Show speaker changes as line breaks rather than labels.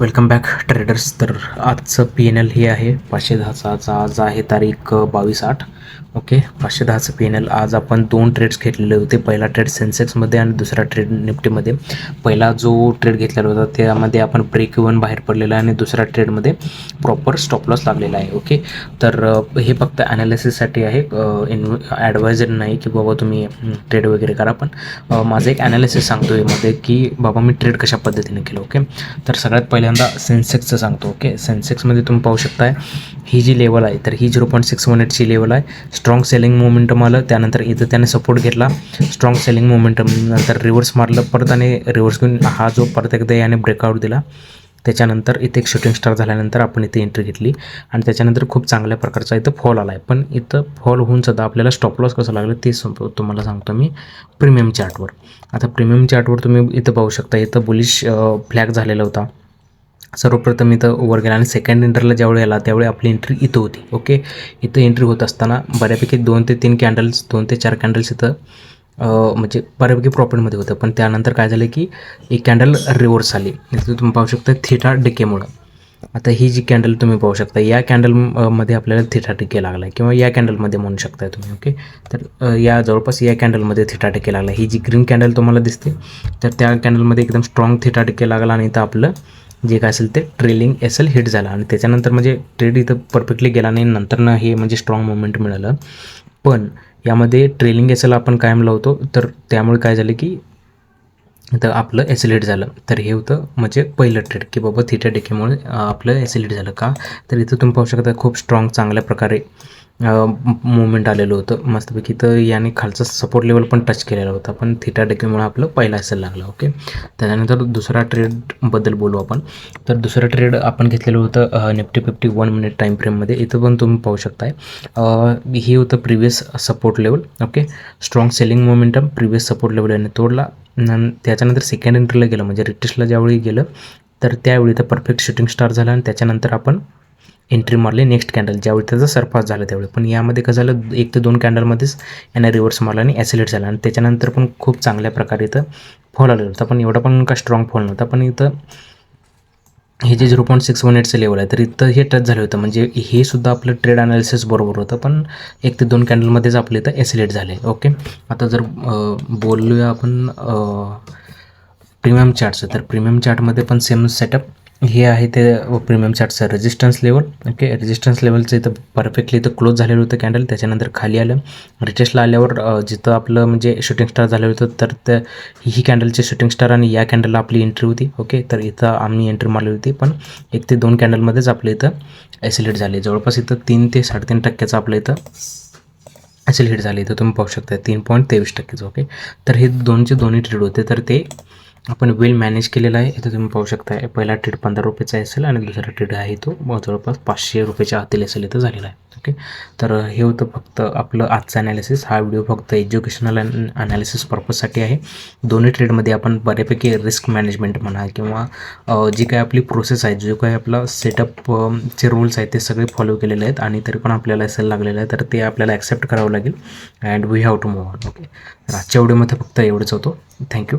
Welcome back traders तर आजचं P N L हे आहे. पाचशे दहाचा आज आज आहे तारीख बावीस आठ. ओके पाचशे दहाचं पी एन एल आज आपण दोन ट्रेड्स घेतलेले होते. पहिला ट्रेड सेन्सेक्समध्ये आणि दुसरा ट्रेड निफ्टीमध्ये पहिला जो ट्रेड घेतलेला होता त्यामध्ये आपण ब्रेक इव्हन बाहेर पडलेला आहे आणि दुसऱ्या ट्रेडमध्ये प्रॉपर स्टॉप लॉस लागलेला आहे. ओके तर हे फक्त ॲनालिसिससाठी आहे. इन ॲडवायझर नाही की बाबा तुम्ही ट्रेड वगैरे करा पण माझं एक ॲनालिसिस सांगतो यामध्ये की बाबा मी ट्रेड कशा पद्धतीने केलं ओके तर सगळ्यात पहिल्यांदा सेन्सेक्सचं सांगतो ओके सेन्सेक्समध्ये तुम्ही पाहू शकताय ही जी लेवल आहे तर ही झिरो पॉईंट सिक्स वन एटची लेवल आहे. स्ट्रॉंग सेलिंग मोमेंटम आलं त्यानंतर इथं त्याने सपोर्ट घेतला. स्ट्रॉंग सेलिंग मोमेंटम नंतर रिव्हर्स मारलं परत आणि रिव्हर्स घेऊन हा जो परत एकदा याने ब्रेकआउट दिला. त्याच्यानंतर इथे एक शूटिंग स्टार झाल्यानंतर आपण इथे एंट्री घेतली. आणि त्याच्यानंतर खूप चांगल्या प्रकारचा इथं फॉल आला आहे पण इथं फॉल होऊन सुद्धा आपल्याला स्टॉप लॉस कसं लागलं ते सम- तुम्हाला सांगतो मी प्रीमियम चार्टवर आता प्रीमियम चार्टवर तुम्ही इथं पाहू शकता इथं बुलिश फ्लॅग झालेला होता. सर्वप्रथम इथं वर गेला आणि सेकंड एंट्रीला ज्यावेळी आला त्यावेळी आपली एंट्री इथं होती ओके इथं एंट्री होत असताना बऱ्यापैकी दोन ते तीन कॅन्डल्स दोन ते चार कॅन्डल्स इथं म्हणजे बऱ्यापैकी प्रॉफिटमध्ये होतं. पण त्यानंतर काय झालं की एक कॅन्डल रिव्हर्स आली. इथं तुम्ही पाहू शकता थिटा डिकेमुळं आता ही जी कॅन्डल तुम्ही पाहू शकता या कॅन्डलमध्ये आपल्याला थिटा टिके लागला आहे किंवा या कॅन्डलमध्ये म्हणू शकताय तुम्ही ओके तर या जवळपास या कॅन्डलमध्ये थिटा टिके लागला ही जी ग्रीन कॅन्डल तुम्हाला दिसते तर त्या कॅन्डलमध्ये एकदम स्ट्रॉंग थिटा टिके लागला आणि इथं आपलं जे काय असेल ते ट्रेलिंग एस एल हिट झाला. आणि त्याच्यानंतर म्हणजे ट्रेड इथं परफेक्टली गेला नाही नंतरनं हे म्हणजे स्ट्रॉंग मुवमेंट मिळालं. पण यामध्ये ट्रेलिंग एस एल आपण कायम लावतो तर त्यामुळे काय झालं की तर आपलं एसिलेट झालं. तर हे होतं म्हणजे पहिलं ट्रेड की बाबा थिटा डेकेमुळे आपलं एसिलेट झालं का? तर इथं तुम्ही पाहू शकता खूप स्ट्रॉंग चांगल्या प्रकारे मुवमेंट आलेलं होतं. मस्तपैकी तर याने खालचा सपोर्ट लेवल पण टच केलेला होता. पण थिटा डेकेमुळे आपलं पहिला असेल लागला ओके त्याच्यानंतर दुसरा ट्रेडबद्दल बोलू आपण. तर दुसरं ट्रेड आपण घेतलेलं होतं Nifty fifty one minute time फ्रेममध्ये इथं पण तुम्ही पाहू शकताय. हे होतं previous support level okay strong selling momentum previous support level याने तोडला. त्याच्यानंतर सेकंड एंट्रीला गेलं. म्हणजे रिटेस्टला ज्यावेळी गेलं तर त्यावेळी तर परफेक्ट शूटिंग स्टार झाला. आणि त्याच्यानंतर आपण एंट्री मारली नेक्स्ट कॅन्डल ज्यावेळी त्याचा सरपास झाला त्यावेळी. पण यामध्ये कसं झालं एक ते दोन कॅन्डलमध्येच यांना रिव्हर्स मारला आणि ॲसिलेट झाला. आणि त्याच्यानंतर पण खूप चांगल्या प्रकारे इथं फॉल आलेला होता. पण एवढा पण का स्ट्रॉंग फॉल नव्हता. पण इथं हे जे झिरो पॉईंट सिक्स वन एटचं लेवल आहे तर इथं हे टच झालं होतं. म्हणजे हे सुद्धा आपलं ट्रेड अनालिसिस बरोबर होतं. पण एक ते दोन कॅन्डलमध्येच आपलं इथं एसिलेट झाले ओके आता जर बोलूया आपण प्रीमियम चार्टचं तर प्रीमियम चार्टमध्ये पण सेम सेटअप हे आहे ते प्रीमियम चार्टचं रेजिस्टन्स लेवल ओके रेजिस्टन्स लेवलचं इथं परफेक्टली इथं क्लोज झालेलं होतं कॅन्डल त्याच्यानंतर खाली आलं. रिटेस्टला आल्यावर जिथं आपलं म्हणजे शूटिंग स्टार झालं होतं तर त्या ही कॅन्डलचे शूटिंग स्टार आणि या कॅन्डलला आपली एंट्री होती ओके तर इथं आम्ही एंट्री मारली होती पण एक ते दोन कॅन्डलमध्येच आपलं इथं ॲसिलेट झाले. जवळपास इथं तीन ते साडेतीन टक्क्याचं आपलं इथं ॲसिलेट झाले. झाली तुम्ही पाहू शकता तीन पॉईंट तेवीस टक्केचं ओके तर हे दोनचे दोन्ही ट्रेड होते तर ते आपण वेल मॅनेज केलेलं आहे इथं तुम्ही पाहू शकता पहिला ट्रेड पंधरा रुपयाचा असेल आणि दुसरा ट्रेड आहे तो जवळपास पाचशे रुपयाच्या आतील असेल इथं झालेला आहे ओके तर हे होतं फक्त आपलं आजचं ॲनालिसिस हा व्हिडिओ फक्त एज्युकेशनल ॲनालिसिस पर्पजसाठी आहे. दोन्ही ट्रेडमध्ये आपण बऱ्यापैकी रिस्क मॅनेजमेंट म्हणा किंवा जी काय आपली प्रोसेस आहे जो काही आपला सेटअपचे रूल्स आहेत ते सगळे फॉलो केलेले आहेत आणि तरी पण आपल्याला असेल लागलेलं आहे तर ते आपल्याला ॲक्सेप्ट करावं लागेल. And we have to move on okay तर आजच्या व्हिडिओमध्ये फक्त एवढंच होतं. थँक्यू